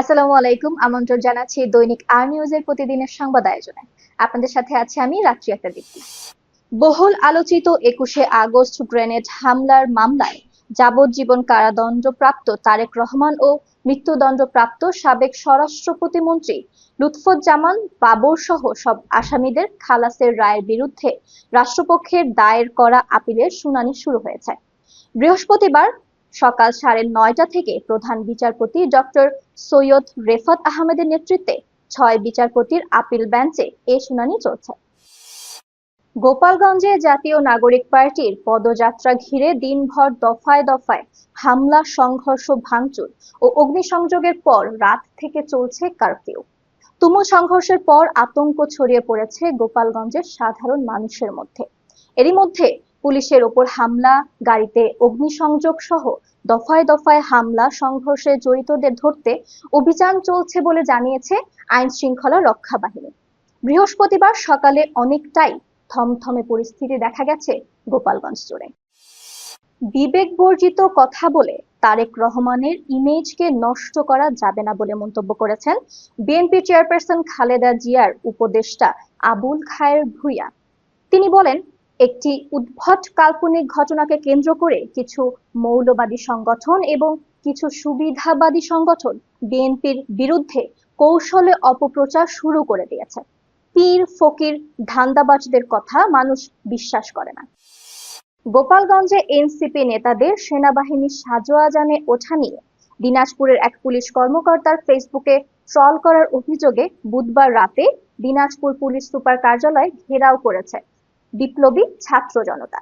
আসসালামু আলাইকুম, আমন্ত্রণ জানাচ্ছি দৈনিক আর প্রতিদিনের সংবাদ আয়োজনে। আপনাদের সাথে আছি আমি রাত্রি একটা দীপ্তি। বহুল আলোচিত একুশে আগস্ট গ্রেনেড হামলার মামলায় যাবজ্জীবন কারাদণ্ডপ্রাপ্ত তারেক রহমান ও মৃত্যুদণ্ডপ্রাপ্ত সাবেক স্বরাষ্ট্র প্রতিমন্ত্রী লুৎফুজ্জামান বাবর সহ সব আসামিদের খালাসের রায়ের বিরুদ্ধে রাষ্ট্রপক্ষের দায়ের করা আপিলের শুনানি শুরু হয়েছে। বৃহস্পতিবার সকাল সাড়ে নয়টা থেকে প্রধান বিচারপতি ডক্টর সৈয়দ রেফাত আহমেদের নেতৃত্বে ছয় বিচারপতির আপিল বেঞ্চে এ শুনানি চলছে। গোপালগঞ্জে জাতীয় নাগরিক পার্টির পদযাত্রা ঘিরে দিনভর দফায় দফায় হামলা, সংঘর্ষ, ভাঙচুর ও অগ্নিসংযোগের পর রাত থেকে চলছে কারফিউ। তুমুল সংঘর্ষের পর আতঙ্ক ছড়িয়ে পড়েছে গোপালগঞ্জের সাধারণ মানুষের মধ্যে। এরই মধ্যে পুলিশের ওপর হামলা, গাড়িতে অগ্নিসংযোগ সহ দফায় দফায় হামলা, সংঘর্ষে জড়িতদের ধরতে অভিযান চলছে বলে জানিয়েছে আইন শৃঙ্খলা রক্ষা বাহিনী। বৃহস্পতিবার সকালে অনেকটাই থমথমে পরিস্থিতি দেখা গেছে গোপালগঞ্জ জুড়ে। বিবেক বর্জিত কথা বলে তারেক রহমানের ইমেজকে নষ্ট করা যাবে না বলে মন্তব্য করেছেন বিএনপি চেয়ারপারসন খালেদা জিয়ার উপদেষ্টা আবুল খায়ের ভুইয়া। তিনি বলেন একটি উদ্ভট কাল্পনিক ঘটনাকে কেন্দ্র করে কিছু মৌলবাদী সংগঠন এবং কিছু সুবিধাবাদী সংগঠন বিএনপির বিরুদ্ধে কৌশলে অপপ্রচার শুরু করে দিয়েছে। পীর ফকির ধান্দাবাজদের কথা মানুষ বিশ্বাস করে না। গোপালগঞ্জে এনসিপি নেতাদের সেনাবাহিনী সাজোয়াজানে ওঠা নিয়ে দিনাজপুরের এক পুলিশ কর্মকর্তার ফেসবুকে ট্রল করার অভিযোগে বুধবার রাতে দিনাজপুর পুলিশ সুপার কার্যালয় ঘেরাও করেছে। বিপ্লবী ছাত্র জনতা।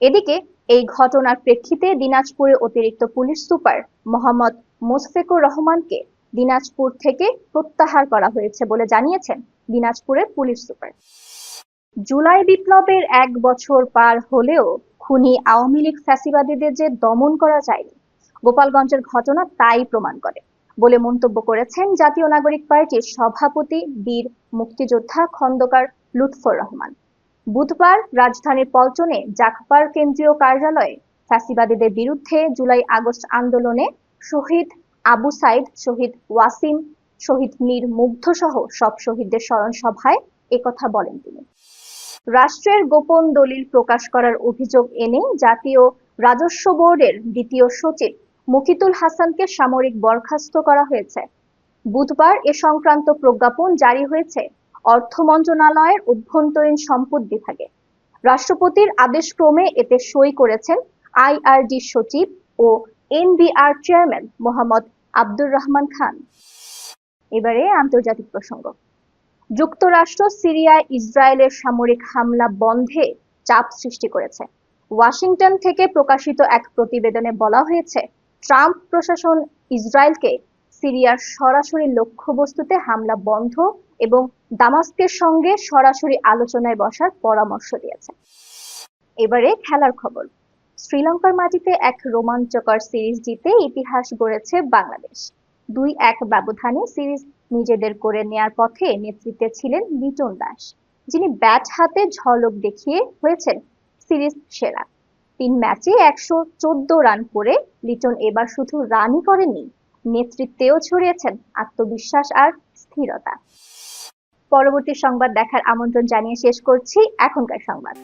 এদিকে এই ঘটনার প্রেক্ষিতে দিনাজপুরে অতিরিক্ত পুলিশ সুপার মোহাম্মদ মোশফেকুর রহমানকে দিনাজপুর থেকে প্রত্যাহার করা হয়েছে বলে জানিয়েছেন দিনাজপুরের পুলিশ সুপার। জুলাই বিপ্লবের এক বছর পার হলেও খুনি আওয়ামী লীগ ফ্যাসিবাদীদের যে দমন করা যায়নি, গোপালগঞ্জের ঘটনা তাই প্রমাণ করে বলে মন্তব্য করেছেন জাতীয় নাগরিক পার্টির সভাপতি বীর মুক্তিযোদ্ধা খন্দকার লুৎফর রহমান। বুধবার রাজধানীর পল্টনে জাকপার কেন্দ্রীয় কার্যালয়ে ফ্যাসিবাদীদের বিরুদ্ধে জুলাই আগস্ট আন্দোলনে শহীদ আবু সাইদ, শহীদ ওয়াসিম, শহীদ মীর মুগ্ধ সহ সব শহীদদের স্মরণ সভায় একথা বলেন তিনি। রাষ্ট্রের গোপন দলিল প্রকাশ করার অভিযোগ এনে জাতীয় রাজস্ব বোর্ডের দ্বিতীয় সচিব মুকিতুল হাসানকে সামরিক বরখাস্ত করা হয়েছে। বুধবার এ সংক্রান্ত প্রজ্ঞাপন জারি হয়েছে অর্থ মন্ত্রণালয়ের অভ্যন্তরীণ সম্পদ বিভাগে। রাষ্ট্রপতির আদেশক্রমে এতে সই করেছেন আইআরডি সচিব ও এনবিআর চেয়ারম্যান মোহাম্মদ আব্দুর রহমান খান। এবারে আন্তর্জাতিক প্রসঙ্গ। যুক্তরাষ্ট্র সিরিয়ায় ইসরায়েলের সামরিক হামলা বন্ধে চাপ সৃষ্টি করেছে। ওয়াশিংটন থেকে প্রকাশিত এক প্রতিবেদনে বলা হয়েছে, ট্রাম্প প্রশাসন ইসরায়েলকে সিরিয়ার সরাসরি লক্ষ্যবস্তুতে হামলা বন্ধ এবং দামাস্কের সঙ্গে সরাসরি আলোচনায় বসার পরামর্শ দিয়েছে এবারে খেলার খবর। শ্রীলঙ্কার মাটিতে এক রোমাঞ্চকর সিরিজ জিতে ইতিহাস গড়েছে বাংলাদেশ। দুই এক ব্যবধানে সিরিজ নিজেদের করে নেয়ার পথে নেতৃত্বে ছিলেন লিটন দাস, যিনি ব্যাট হাতে ঝলক দেখিয়ে হয়েছেন সিরিজ সেরা। তিন ম্যাচে একশো চোদ্দ রান করে লিটন এবার শুধু রানই করেননি নেতৃত্বেও ছড়িয়েছেন আত্মবিশ্বাস আর স্থিরতা। পরবর্তী সংবাদ দেখার আমন্ত্রণ জানিয়ে শেষ করছি এখনকার সংবাদ।